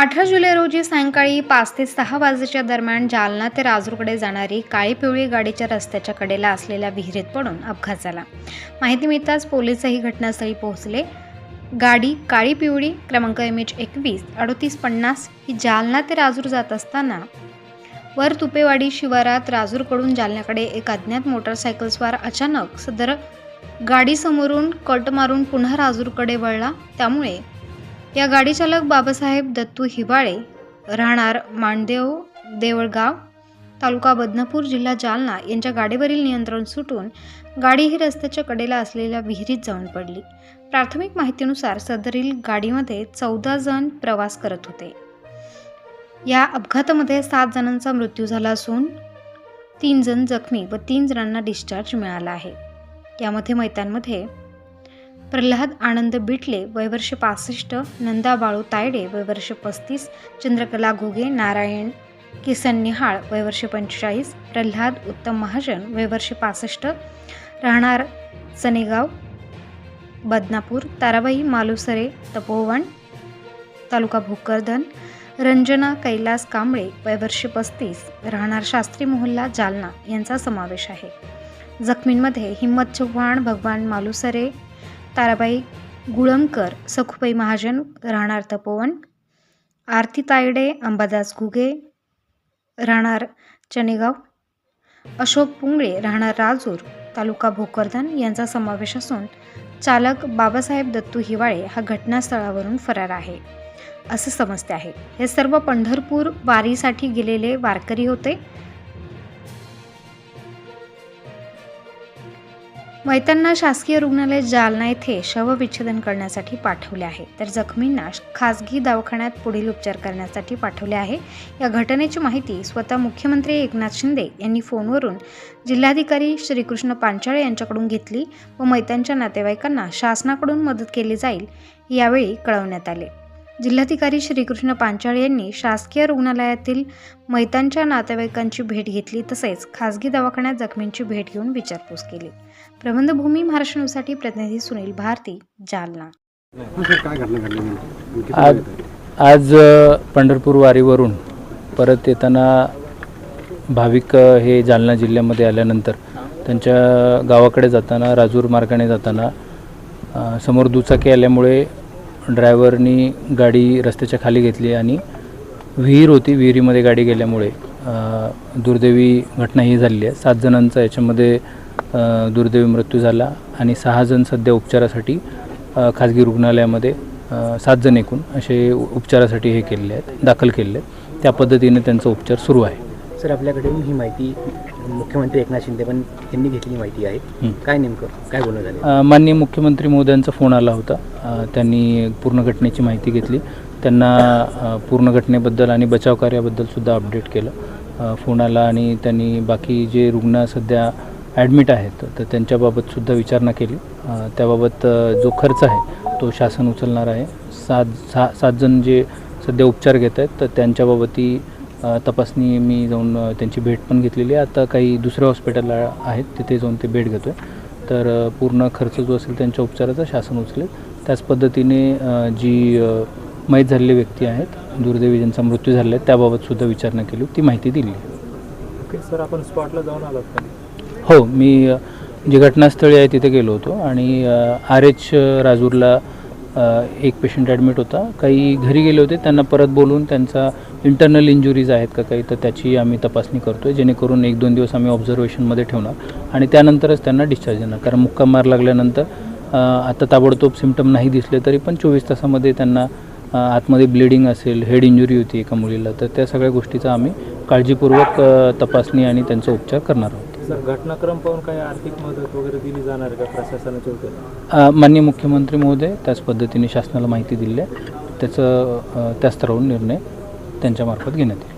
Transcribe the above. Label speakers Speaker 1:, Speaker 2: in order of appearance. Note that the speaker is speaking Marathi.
Speaker 1: अठरा जुलै रोजी सायंकाळी पाच ते सहा वाजेच्या दरम्यान जालना ते राजूरकडे जाणारी काळी पिवळी गाडीच्या रस्त्याच्या कडेला असलेल्या विहिरीत पडून अपघात झाला. माहिती मिळताच पोलीसही घटनास्थळी पोहोचले. गाडी काळी पिवळी क्रमांक एम एच एकवीस अडतीस पन्नास ही जालना ते राजूर जात असताना वर तुपेवाडी शिवारात राजूरकडून जालन्याकडे एक अज्ञात मोटरसायकलस्वार अचानक सदर गाडी समोरून कट मारून पुन्हा राजूरकडे वळला. त्यामुळे या गाडीचालक बाबासाहेब दत्तू हिवाळे राहणार मांडदेव देवळगाव तालुका बदनापूर जिल्हा जालना यांच्या गाडीवरील नियंत्रण सुटून गाडी ही रस्त्याच्या कडेला असलेल्या विहिरीत जाऊन पडली. प्राथमिक माहितीनुसार सदरील गाडीमध्ये चौदा जण प्रवास करत होते. या अपघातामध्ये सात जणांचा मृत्यू झाला असून तीन जण जखमी व तीन जणांना डिस्चार्ज मिळाला आहे. यामध्ये मैतांमध्ये प्रल्हाद आनंद बिटले वयवर्ष पासष्ट नंदा बाळू तायडे वयवर्ष पस्तीस चंद्रकला घुगे नारायण किसन निहाळ वयवर्ष पंचेचाळीस प्रल्हाद उत्तम महाजन वयवर्ष पासष्ट राहणार सनेगाव बदनापूर ताराबाई मालुसरे तपोवन तालुका भोकरदन रंजना कैलास कांबळे वयवर्ष पस्तीस राहणार शास्त्री मोहल्ला जालना यांचा समावेश आहे. जखमींमध्ये हिम्मत चव्हाण भगवान मालुसरे ताराबाई गुळमकर सखुबाई महाजन राहणार तपोवन आरती तायडे अंबादास घुगे राहणार चनेगाव अशोक पुंगळे राहणार राजूर तालुका भोकरदन यांचा समावेश असून चालक बाबासाहेब दत्तू हिवाळे हा घटनास्थळावरून फरार आहे. असं समजते आहे. हे सर्व पंढरपूर वारीसाठी गेलेले वारकरी होते. मैतांना शासकीय रुग्णालय जालना येथे शवविच्छेदन करण्यासाठी पाठवले आहे. तर जखमींना खासगी दवाखान्यात पुढील उपचार करण्यासाठी पाठवले आहे. या घटनेची माहिती स्वतः मुख्यमंत्री एकनाथ शिंदे यांनी फोनवरून जिल्हाधिकारी श्रीकृष्ण पांचाळे यांच्याकडून घेतली व मैतांच्या नातेवाईकांना शासनाकडून मदत केली जाईल यावेळी कळवण्यात आले. जिल्हाधिकारी श्रीकृष्ण पांचाळे यांनी शासकीय रुग्णालयातील मैतांच्या नातेवाईकांची भेट घेतली तसेच खासगी दवाखान्यात जखमींची भेट घेऊन विचारपूस केली. प्रबंधभूमी महाराष्ट्र न्यूजसाठी प्रतिनिधी सुनील भारती जालना.
Speaker 2: आज आज पंढरपूर वारीवरून परत येताना भाविक हे जालना जिल्ह्यामध्ये आल्यानंतर त्यांच्या गावाकडे जाताना राजूर मार्गाने जाताना समोर दुचाकी आल्यामुळे ड्रायव्हरनी गाडी रस्त्याच्या खाली घेतली आणि विहीर होती. विहिरीमध्ये गाडी गेल्यामुळे दुर्दैवी घटना ही झालेली आहे. सात जणांचा याच्यामध्ये दुर्दैवी मृत्यू झाला आणि सहा जण सध्या उपचारासाठी खाजगी रुग्णालयामध्ये सात जण एकूण असे उपचारासाठी हे केलेले आहेत दाखल केलेले आहेत. त्या पद्धतीने त्यांचा उपचार सुरू आहे.
Speaker 3: सर आपल्याकडे ही माहिती मुख्यमंत्री एकनाथ शिंदे पण यांनी घेतलेली माहिती आहे. काय नेमकं? काय बोलणं झालं
Speaker 2: माननीय मुख्यमंत्री महोदयांचा फोन आला होता. त्यांनी पूर्ण घटनेची माहिती घेतली. त्यांना पूर्ण घटनेबद्दल आणि बचाव कार्याबद्दल सुद्धा अपडेट केलं. फोन आला आणि त्यांनी बाकी जे रुग्ण सध्या ॲडमिट आहेत तर त्यांच्याबाबत सुद्धा विचारणा केली. त्याबाबत जो खर्च आहे तो शासन उचलणार आहे. सात सहा सात जण जे सध्या उपचार घेत आहेत तर त्यांच्याबाबतही तपासणी मी जाऊन त्यांची भेट पण घेतलेली आहे. आता काही दुसऱ्या हॉस्पिटलला आहेत तिथे जाऊन ते भेट घेतो आहे तर पूर्ण खर्च जो असेल त्यांच्या उपचाराचा शासन उचलेल. त्याच पद्धतीने जी अ, मयत झालेली व्यक्ती आहेत दुर्दैवी ज्यांचा मृत्यू झालेला आहे त्याबाबत सुद्धा विचारणा केली ती माहिती दिली.
Speaker 4: ओके सर आपण स्पॉटला जाऊन आलात का?
Speaker 2: हो मी जे घटनास्थळी आहे तिथे गेलो होतो. आणि आर एच राजूरला एक पेशंट ॲडमिट होता. काही घरी गेले होते त्यांना परत बोलून त्यांचा इंटरनल इंजुरीज आहेत का काही तर त्याची आम्ही तपासणी करतो आहे जेणेकरून एक दोन दिवस आम्ही ऑब्झर्वेशनमध्ये ठेवणार. आणि त्यानंतरच त्यांना डिस्चार्ज देणार. कारण मुक्का मार लागल्यानंतर आता ताबडतोब सिमटम नाही दिसले तरी पण चोवीस तासामध्ये त्यांना आतमध्ये ब्लिडिंग असेल हेड इंजुरी होती एका मुलीला तर त्या सगळ्या गोष्टीचा आम्ही काळजीपूर्वक तपासणी आणि त्यांचा उपचार करणार आहोत.
Speaker 4: सर घटनाक्रम पाहून काही आर्थिक मदत वगैरे दिली जाणार आहे का प्रशासनाच्या वतीने?
Speaker 2: माननीय मुख्यमंत्री महोदय त्याच पद्धतीने शासनाला माहिती दिली आहे. त्याचं त्या स्तरावरून निर्णय त्यांच्यामार्फत घेण्यात येईल.